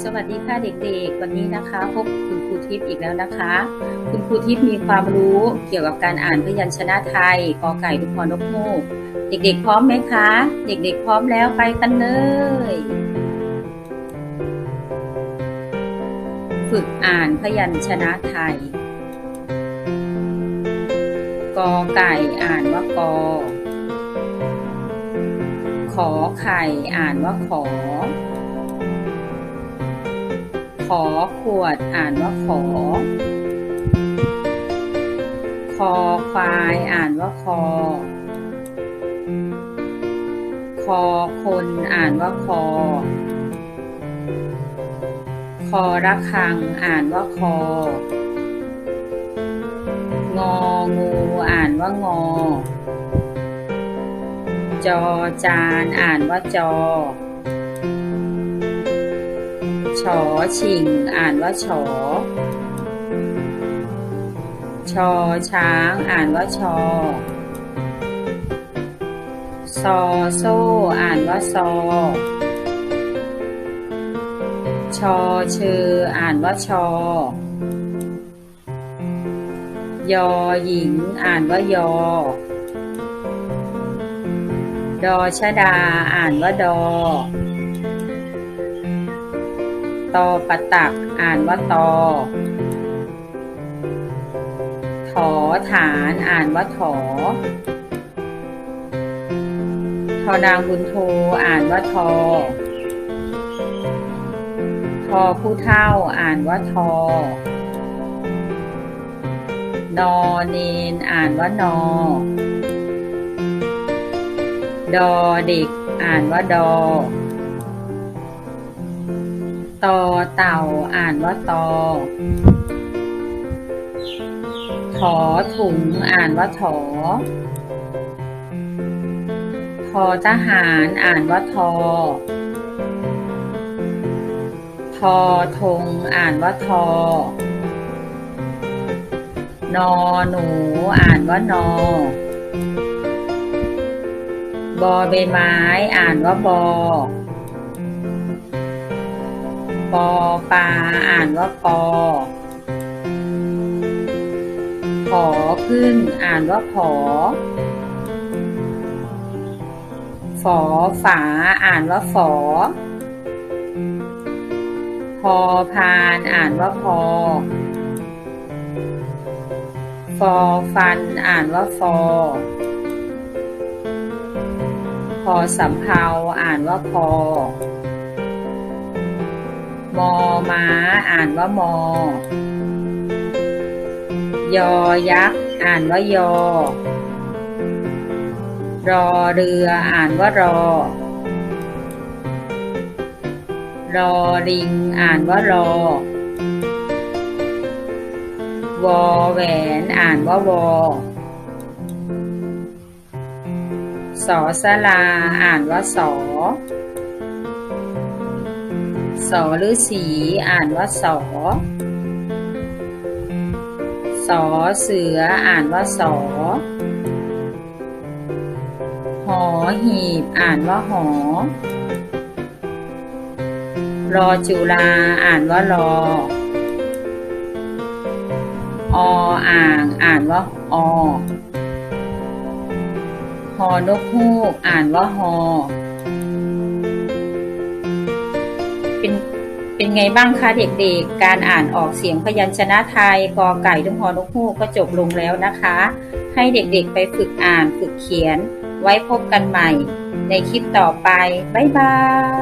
สวัสดีค่ะเด็กๆ วันนี้นะคะ พบคุณครูทิพย์อีกแล้วนะคะ คุณครูทิพย์มีความรู้เกี่ยวกับการอ่านพยัญชนะไทยกอไก่ลูกพอนกฮูกเด็กๆ พร้อมไหมคะ เด็กๆ พร้อมแล้วไปกันเลย ฝึกอ่านพยัญชนะไทยกอไก่อ่านว่ากอ ขอไข่อ่านว่าขอ อขวดอ่านว่าขอ คอควายอ่านว่าคอ คอคนอ่านว่าคอ คอระฆังอ่านว่าคอ งองูอ่านว่างอ จอจานอ่านว่าจอ ชอชิง อ่านว่าชอ ชอช้าง อ่านว่าชอ ซอโซ่ อ่านว่าซอ ชอเชอ อ่านว่าชอ ยอหญิง อ่านว่ายอ ดอชดา อ่านว่าดอ ตอปะตัก อ่านว่าตอถอฐานอ่านว่าถอทอนางบุญโทอ่านว่าทอ ทอผู้เท่าอ่านว่าทอนอเนนอ่านว่านอ ดอเด็กอ่านว่าดอ ตอเต่าอ่านว่าตอถอถุงอ่านว่าถอทอทหารอ่านว่าทอทอทงอ่านว่าทอนอหนูอ่านว่านอบอใบไม้อ่านว่าบอ ปอปลาอ่านว่าปอผอพึ่งอ่านว่าผอฝอฝาอ่านว่าฝอ พอพานอ่านว่าพอ ฟอฟันอ่านว่าฟอพอสำเภาอ่านว่าพอ มอม้า อ่านว่ามอ ยอยักษ์ อ่านว่ายอ รอเรือ อ่านว่ารอ รอลิง อ่านว่ารอ วอแหวน อ่านว่าวอสอสลา อ่านว่าสอ สอฤาษีอ่านว่าสอ สอเสืออ่านว่าสอ หอหีบอ่านว่าหอ รอจุลาอ่านว่ารอ ออ่างอ่านว่าอฮอนกฮูกอ่านว่าฮอ เป็นเป็นไงบ้างคะเด็กๆ การอ่านออกเสียงพยัญชนะไทยกอไก่ทุกหอนกฮูกก็จบลงแล้วนะคะ ให้เด็กๆไปฝึกอ่านฝึกเขียน ไว้พบกันใหม่ ในคลิปต่อไป บ๊ายบาย